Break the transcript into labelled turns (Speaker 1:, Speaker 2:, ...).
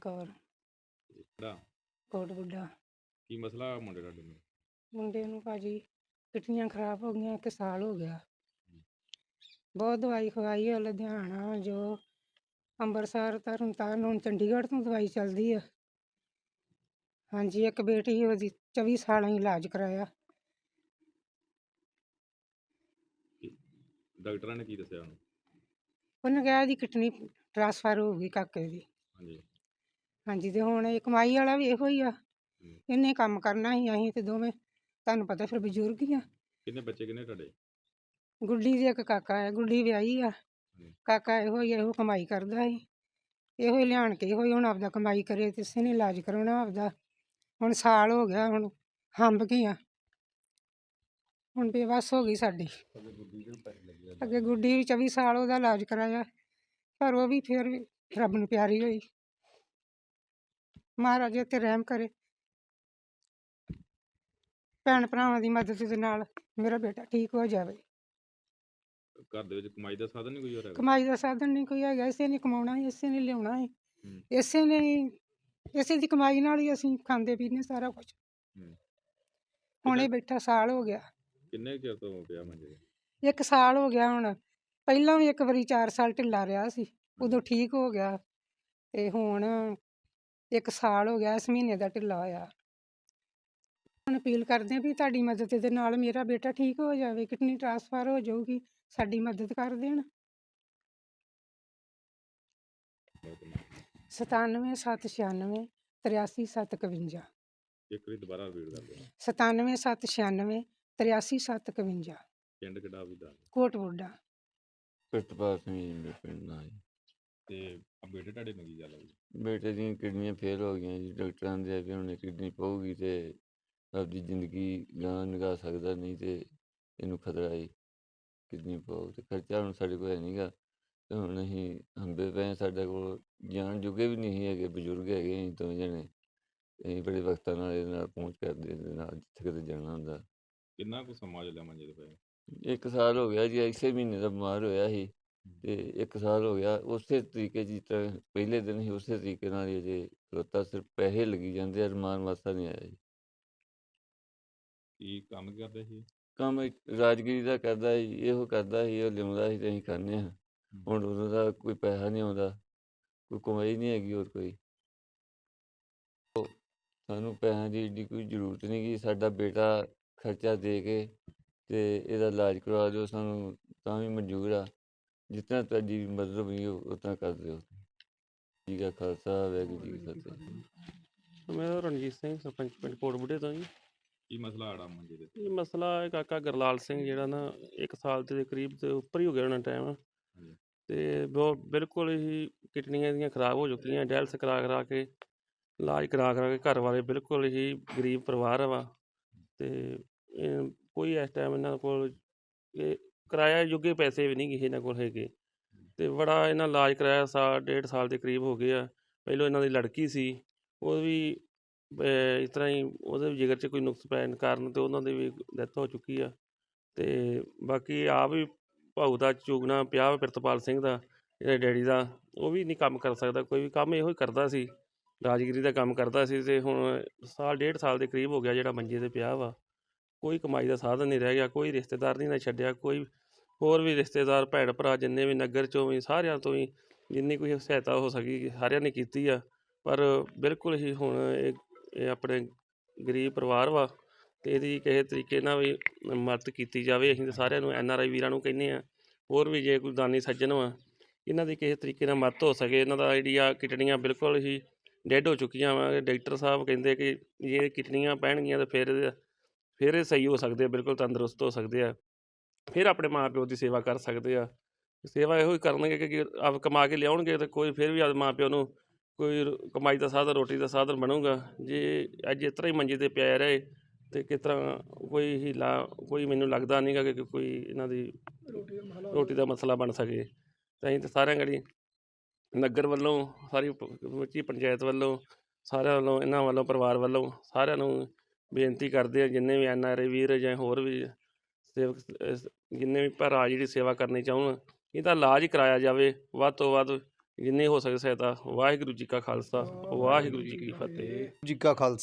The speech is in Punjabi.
Speaker 1: ਕੌਰ
Speaker 2: ਕਿਹੜਾ
Speaker 1: ਕੋਟ ਬੁੱਢਾ
Speaker 2: ਕੀ ਮਸਲਾ ਮੁੰਡੇ ਨੂੰ
Speaker 1: ਮੁੰਡੇ ਨੂੰ ਭਾਜੀ ਕਿਡਨੀਆਂ ਖਰਾਬ ਹੋ ਗਈਆਂ ਇੱਕ ਸਾਲ ਹੋ ਗਿਆ। ਬਹੁਤ ਦਵਾਈ ਖਵਾਈ ਹੈ ਲੁਧਿਆਣਾ ਜੋ ਅੰਮ੍ਰਿਤਸਰ ਤਰਨ ਤਾਰਨ ਹੁਣ ਚੰਡੀਗੜ੍ਹ ਤੋਂ ਦਵਾਈ ਚੱਲਦੀ ਆ। ਹਾਂਜੀ ਇੱਕ ਬੇਟੀ ਉਹਦੀ 24 ਸਾਲਾਂ ਹੀ ਇਲਾਜ ਕਰਾਇਆ।
Speaker 2: ਡਾਕਟਰਾਂ ਨੇ ਕੀ ਦੱਸਿਆ ਉਹਨੂੰ?
Speaker 1: ਉਹਨੇ ਕਿਹਾ ਇਹਦੀ ਕਿਡਨੀ ਟ੍ਰਾਂਸਫਰ ਹੋ ਗਈ ਕਾਕੇ ਦੀ।
Speaker 2: ਹਾਂਜੀ।
Speaker 1: ਹਾਂਜੀ ਤੇ ਹੁਣ ਇਹ ਕਮਾਈ ਵਾਲਾ ਵੀ ਇਹੋ ਹੀ ਆ। ਇਹਨੇ ਕੰਮ ਕਰਨਾ ਹੀ ਅਸੀਂ ਤੇ ਦੋਵੇਂ। ਤੁਹਾਨੂੰ ਪਤਾ ਫਿਰ ਬਜ਼ੁਰਗ ਹੀ ਆ।
Speaker 2: ਕਿੰਨੇ ਬੱਚੇ ਕਿੰਨੇ ਤੁਹਾਡੇ?
Speaker 1: ਗੁੱਡੀ ਦੀ ਇੱਕ ਕਾਕਾ ਹੈ ਗੁੱਡੀ ਵਿਆਹੀ ਆ। ਕਾਕਾ ਇਹੋ ਹੀ ਇਹੋ ਕਮਾਈ ਕਰਦਾ ਸੀ। ਇਹੋ ਹੀ ਲਿਆਣ ਕੇ ਇਹੋ ਹੀ ਹੁਣ ਆਪਦਾ ਕਮਾਈ ਕਰੇ ਤੇ ਇਸੇ ਨੇ ਇਲਾਜ ਕਰਾਉਣਾ ਆਪਦਾ। ਹੁਣ ਸਾਲ ਹੋ ਗਿਆ ਹੁਣ ਹੰਬ ਗਈਆਂ ਹੁਣ ਬੇਵੱਸ ਹੋ ਗਈ ਸਾਡੀ। ਅੱਗੇ ਗੁੱਡੀ ਵੀ 24 ਸਾਲ ਉਹਦਾ ਇਲਾਜ ਕਰਾਇਆ। ਪਰ ਉਹ ਵੀ ਫਿਰ ਵੀ ਰੱਬ ਨੂੰ ਪਿਆਰੀ ਹੋਈ। ਮਹਾਰਾਜ ਤੇ ਰਹਿਮ ਕਰੇ। ਭੈਣ ਭਰਾਵਾਂ ਦੀ ਮਦਦ ਦੇ ਨਾਲ ਮੇਰਾ ਬੇਟਾ ਠੀਕ ਹੋ ਜਾਵੇ।
Speaker 2: ਘਰ ਦੇ ਵਿੱਚ ਕਮਾਈ ਦਾ ਸਾਧਨ ਨਹੀਂ ਕੋਈ ਹੋਰ ਹੈਗਾ?
Speaker 1: ਕਮਾਈ ਦਾ ਸਾਧਨ ਨਹੀਂ ਕੋਈ ਹੈਗਾ ਇਸੇ ਨੇ ਕਮਾਉਣਾ ਹੈ ਇਸੇ ਨੇ ਲਿਆਉਣਾ ਹੈ
Speaker 2: ਹੂੰ।
Speaker 1: ਇਸੇ ਨੇ ਇਸੇ ਦੀ ਕਮਾਈ ਨਾਲ ਹੀ ਅਸੀਂ ਖਾਂਦੇ ਪੀਂਦੇ ਸਾਰਾ ਕੁਝ
Speaker 2: ਹੂੰ।
Speaker 1: ਹੁਣੇ ਬੈਠਾ ਸਾਲ ਹੋ ਗਿਆ।
Speaker 2: ਕਿੰਨੇ ਕੁ ਚਿਰ ਤੋਂ ਪਿਆ ਮੰਜੇ ਤੇ?
Speaker 1: ਇੱਕ ਸਾਲ ਹੋ ਗਿਆ ਹੁਣ। ਪਹਿਲਾਂ ਵੀ ਇੱਕ ਵਾਰੀ 4 ਸਾਲ ਢਿੱਲਾ ਰਿਹਾ ਸੀ। ਉਦੋਂ ਠੀਕ ਹੋ ਗਿਆ। ਤੇ ਹੁਣ ਇੱਕ ਸਾਲ ਹੋ ਗਿਆ ਇਸ ਮਹੀਨੇ ਦਾ ਢਿੱਲਾ ਹੋਇਆ। ਹੁਣ ਅਪੀਲ ਕਰਦੇ ਹਾਂ ਵੀ ਤੁਹਾਡੀ ਮਦਦ ਦੇ ਨਾਲ ਮੇਰਾ ਬੇਟਾ ਠੀਕ ਹੋ ਜਾਵੇ ਕਿਡਨੀ ਟ੍ਰਾਂਸਫਰ ਹੋ ਜਾਊਗੀ ਸਾਡੀ ਮਦਦ ਕਰ ਦੇਣ।
Speaker 2: ਬਹੁਤ ਮਾੜਾ।
Speaker 1: 97 796 83 751
Speaker 2: ਇੱਕ ਵਾਰੀ ਦੁਬਾਰਾ ਰਿਪੀਟ ਕਰ ਦਿਓ।
Speaker 1: 97 796 83 751
Speaker 2: ਪਿੰਡ ਕਿਹੜਾ ਵੀ ਦੱਸ ਦਿਓ।
Speaker 1: ਕੋਟ ਬੁੱਢਾ
Speaker 3: ਪ੍ਰਿਤਪਾਲ ਸਿੰਘ ਜੀ ਮੇਰੇ ਪਿੰਡ ਦਾ ਜੀ
Speaker 2: ਤੇ ਬੇਟੇ ਤੁਹਾਡੇ ਨੂੰ ਕੀ ਗੱਲ ਹੋਈ?
Speaker 3: ਬੇਟੇ ਦੀਆਂ ਕਿਡਨੀਆਂ ਫੇਲ ਹੋ ਗਈਆਂ ਜੀ ਡਾਕਟਰਾਂ ਦੇ ਆ ਵੀ ਹੁਣ ਕਿਡਨੀ ਪਊਗੀ ਤੇ ਆਪਦੀ ਜ਼ਿੰਦਗੀ ਗਾਂ ਨਿਕਾ ਸਕਦਾ ਨਹੀਂ ਤੇ ਇਹਨੂੰ ਖਤਰਾ ਹੈ ਕਿਡਨੀ ਪਾਉ ਤੇ ਖਰਚਾ ਹੁਣ ਸਾਡੇ ਕੋਲ ਹੈ ਨਹੀਂਗਾ ਤੇ ਹੁਣ ਅਸੀਂ ਹੰਬੇ ਪਏ ਹਾਂ, ਸਾਡੇ ਕੋਲ ਜਾਣ ਜੋਗੇ ਵੀ ਨਹੀਂ ਹੈਗੇ ਬਜ਼ੁਰਗ ਹੈਗੇ ਅਸੀਂ ਦੋਵੇਂ ਜਣੇ। ਅਸੀਂ ਬੜੇ ਵਕਤਾਂ ਨਾਲ ਇਹਦੇ ਨਾਲ ਪਹੁੰਚ ਕਰਦੇ ਦੇ ਨਾਲ ਜਿੱਥੇ ਕਿਤੇ ਜਾਣਾ ਹੁੰਦਾ।
Speaker 2: ਕਿੰਨਾ ਕੁ ਸਮਾਂ ਚੱਲਿਆ ਮੰਜੇ ਤੇ ਪਏ
Speaker 3: ਇੱਕ ਸਾਲ ਹੋ ਗਿਆ ਜੀ ਇਸੇ ਮਹੀਨੇ ਦਾ ਬਿਮਾਰ ਹੋਇਆ ਸੀ। ਤੇ ਇੱਕ ਸਾਲ ਹੋ ਗਿਆ ਉਸੇ ਤਰੀਕੇ ਜਿਸ ਤਰ੍ਹਾਂ ਪਹਿਲੇ ਦਿਨ ਹੀ ਉਸੇ ਤਰੀਕੇ ਨਾਲ ਹੀ ਅਜੇ ਖਲੋਤਾ ਸਿਰਫ ਪੈਸੇ ਲੱਗੀ ਜਾਂਦੇ ਆ ਰਮਾਨ ਵਾਸਤਾ ਨਹੀਂ ਆਇਆ ਜੀ।
Speaker 2: ਕੀ ਕੰਮ ਕਰਦੇ ਸੀ
Speaker 3: ਕੰਮ ਇਹ ਰਾਜਗੀਰੀ ਦਾ ਕਰਦਾ ਸੀ ਇਹੋ ਕਰਦਾ ਸੀ ਉਹ ਲਿਆਉਂਦਾ ਸੀ ਤੇ ਅਸੀਂ ਖਾਂਦੇ ਹਾਂ। ਹੁਣ ਉਹਨਾਂ ਦਾ ਕੋਈ ਪੈਸਾ ਨਹੀਂ ਆਉਂਦਾ ਕੋਈ ਕਮਾਈ ਨਹੀਂ ਹੈਗੀ ਹੋਰ ਕੋਈ। ਉਹ ਸਾਨੂੰ ਪੈਸਿਆਂ ਦੀ ਏਡੀ ਕੋਈ ਜ਼ਰੂਰਤ ਨਹੀਂ ਕਿ ਸਾਡਾ ਬੇਟਾ ਖਰਚਾ ਦੇ ਕੇ ਤੇ ਇਹਦਾ ਇਲਾਜ ਕਰਵਾ ਦਿਓ ਸਾਨੂੰ ਤਾਂ ਵੀ ਮਨਜ਼ੂਰ ਆ। ਤਰ੍ਹਾਂ ਤੁਹਾਡੀ ਮਦਦ ਹੋਈ ਉਹ ਤਰ੍ਹਾਂ ਕਰ ਦਿਓ। ਜੀ ਕਾ ਖਾਲਸਾ ਵਾਹਿਗੁਰੂ ਜੀ ਕੀ ਫਤਿਹ।
Speaker 4: ਮੈਂ ਰਣਜੀਤ ਸਿੰਘ ਸਰਪੰਚ ਪਿੰਡ ਕੋਟ ਬੁੱਢੇ ਤੋਂ ਜੀ।
Speaker 2: ਕੀ ਮਸਲਾ ਆੜਾ ਮੰਜੇ ਤੇ
Speaker 4: ਇਹ ਮਸਲਾ ਇਹ ਕਾਕਾ ਗਰਲਾਲ ਸਿੰਘ ਜਿਹੜਾ ਨਾ ਇੱਕ ਸਾਲ ਦੇ ਕਰੀਬ ਤੇ ਉੱਪਰ ਹੀ ਹੋ ਗਿਆ ਉਹਨਾਂ ਟਾਈਮ ਤੇ ਬਹੁਤ ਬਿਲਕੁਲ ਹੀ ਕਿਡਨੀਆਂ ਇਹਦੀਆਂ ਖਰਾਬ ਹੋ ਚੁੱਕੀਆਂ ਡਾਇਲਸ ਕਰਾ ਕਰਾ ਕੇ ਇਲਾਜ ਕਰਾ ਕਰਾ ਕੇ ਘਰ ਵਾਲੇ ਬਿਲਕੁਲ ਹੀ ਗਰੀਬ ਪਰਿਵਾਰ ਵਾ। ਤੇ ਕੋਈ ਇਸ ਟਾਈਮ ਇਹਨਾਂ ਕੋਲ ਇਹ ਕਿਰਾਇਆ ਜੋਗੇ ਪੈਸੇ ਵੀ ਨਹੀਂ ਕਿਸੇ ਇਹਨਾਂ ਕੋਲ ਹੈਗੇ। ਤੇ ਬੜਾ ਇਹਨਾਂ ਇਲਾਜ ਕਰਾਇਆ ਸਾਲ ਡੇਢ ਸਾਲ ਦੇ ਕਰੀਬ ਹੋ ਗਏ ਆ। ਪਹਿਲਾਂ ਇਹਨਾਂ ਦੀ ਲੜਕੀ ਸੀ, ਉਹ ਵੀ, ਅਹ, ਇਸ ਤਰ੍ਹਾਂ ਹੀ ਉਹਦੇ ਵੀ ਜਿਗਰ 'ਚ ਕੋਈ ਨੁਕਸ ਪੈਣ ਕਾਰਨ ਤੇ ਉਹਨਾਂ ਦੀ ਵੀ ਡੈਥ ਹੋ ਚੁੱਕੀ ਆ। ਤੇ ਬਾਕੀ ਆਪ ਵੀ ਭਾਊ ਦਾ ਚੁਗਣਾ ਪਿਆ ਵਾ ਪ੍ਰਿਤਪਾਲ ਸਿੰਘ ਦਾ ਜਿਹੜਾ ਡੈਡੀ ਦਾ, ਉਹ ਵੀ ਨਹੀਂ ਕੰਮ ਕਰ ਸਕਦਾ, ਕੋਈ ਵੀ ਕੰਮ ਇਹੋ ਹੀ ਕਰਦਾ ਸੀ। ਰਾਜਗੀਰੀ ਦਾ ਕੰਮ ਕਰਦਾ ਸੀ ਤੇ ਹੁਣ ਸਾਲ, ਡੇਢ ਸਾਲ ਦੇ ਕਰੀਬ ਹੋ ਗਿਆ ਜਿਹੜਾ ਮੰਜੇ ਤੇ ਪਿਆ ਵਾ। ਕੋਈ ਕਮਾਈ ਦਾ ਸਾਧਨ ਨਹੀਂ ਰਹਿ ਗਿਆ, ਕੋਈ ਰਿਸ਼ਤੇਦਾਰ ਨਹੀਂ ਨਾ ਛੱਡਿਆ, ਕੋਈ ਹੋਰ ਵੀ ਰਿਸ਼ਤੇਦਾਰ ਭੈਣ ਭਰਾ ਜਿੰਨੇ ਵੀ ਨਗਰ ਚੋਂ ਵੀ, ਸਾਰਿਆਂ ਤੋਂ ਵੀ ਜਿੰਨੀ ਕੋਈ ਸਹਾਇਤਾ ਹੋ ਸਕੀ, ਸਾਰਿਆਂ ਨੇ ਕੀਤੀ ਆ। ਪਰ ਬਿਲਕੁਲ ਹੀ ਹੁਣ ਇਹ ਇਹ ਆਪਣੇ ਗਰੀਬ ਪਰਿਵਾਰ ਵਾ ਤੇ ਇਹਦੀ ਕਿਸੇ ਤਰੀਕੇ ਨਾਲ ਵੀ ਮਦਦ ਕੀਤੀ ਜਾਵੇ। ਅਸੀਂ ਤਾਂ ਸਾਰਿਆਂ ਨੂੰ ਐਨ ਆਰ ਆਈ ਵੀਰਾਂ ਨੂੰ ਕਹਿੰਦੇ ਆ, ਹੋਰ ਵੀ ਜੇ ਕੋਈ ਦਾਨੀ ਸੱਜਣ ਵਾ, ਇਹਨਾਂ ਦੀ ਕਿਸੇ ਤਰੀਕੇ ਨਾਲ ਮਦਦ ਹੋ ਸਕੇ। ਇਹਨਾਂ ਦਾ ਜਿਹੜੀਆਂ ਕਿਡਨੀਆਂ ਬਿਲਕੁਲ ਹੀ ਡੈੱਡ ਹੋ ਚੁੱਕੀਆਂ ਵਾ। ਡਾਕਟਰ ਸਾਹਿਬ ਕਹਿੰਦੇ ਕਿ ਜੇ ਇਹ ਕਿਡਨੀਆਂ ਪੈਣਗੀਆਂ ਤਾਂ ਫਿਰ ਇਹਦੇ- ਫਿਰ ਇਹ ਸਹੀ ਹੋ ਸਕਦੇ ਆ, ਬਿਲਕੁਲ ਤੰਦਰੁਸਤ ਹੋ ਸਕਦੇ ਆ। ਫਿਰ ਆਪਣੇ ਮਾਂ ਪਿਓ ਦੀ ਸੇਵਾ ਕਰ ਸਕਦੇ ਆ। ਸੇਵਾ ਇਹੋ ਹੀ ਕਰਨਗੇ ਕਿ ਆਪ ਕਮਾ ਕੇ ਲਿਆਉਣਗੇ ਤੇ ਕੋਈ ਫਿਰ ਵੀ ਆਪਦੇ ਮਾਂ ਪਿਓ ਨੂੰ ਕੋਈ ਕਮਾਈ ਦਾ ਸਾਧਨ ਰੋਟੀ ਦਾ ਸਾਧਨ ਬਣੂਗਾ। ਜੇ ਅੱਜ ਇਸ ਤਰ੍ਹਾਂ ਹੀ ਮੰਜੇ ਤੇ ਪਿਆ ਰਹੇ ਤੇ ਕਿਸ ਤਰ੍ਹਾਂ ਕੋਈ ਹੀਲਾ ਕੋਈ ਮੈਨੂੰ ਲੱਗਦਾ ਨਹੀਂਗਾ ਕਿ ਕੋਈ ਇਹਨਾਂ ਦੀ ਰੋਟੀ ਦਾ ਮਸਲਾ ਬਣ ਸਕੇ। ਤਾਂ ਅਸੀਂ ਤਾਂ ਸਾਰਿਆਂ ਗੜੀ ਨਗਰ ਵੱਲੋਂ ਸਾਰੀ ਸਮੁੱਚੀ ਪੰਚਾਇਤ ਵੱਲੋਂ ਸਾਰਿਆਂ ਵੱਲੋਂ ਇਹਨਾਂ ਵੱਲੋਂ ਪਰਿਵਾਰ ਵੱਲੋਂ ਸਾਰਿਆਂ ਨੂੰ ਬੇਨਤੀ ਕਰਦੇ ਆ ਜਿੰਨੇ ਵੀ ਐਨ ਆਰ ਆਈ ਵੀਰ ਜਾਂ ਹੋਰ ਵੀ ਸੇਵਕ ਜਿੰਨੇ ਵੀ ਭਰਾ ਜਿਹੜੀ ਸੇਵਾ ਕਰਨੀ ਚਾਹੁਣ ਇਹਦਾ ਇਲਾਜ ਕਰਾਇਆ ਜਾਵੇ, ਵੱਧ ਤੋਂ ਵੱਧ ਜਿੰਨੀ ਹੋ ਸਕੇ ਸਹਾਇਤਾ। ਵਾਹਿਗੁਰੂ ਜੀ ਕਾ ਖਾਲਸਾ, ਵਾਹਿਗੁਰੂ ਜੀ ਕੀ ਫਤਿਹ।
Speaker 5: ਜੀ ਕਾ ਖਾਲਸਾ।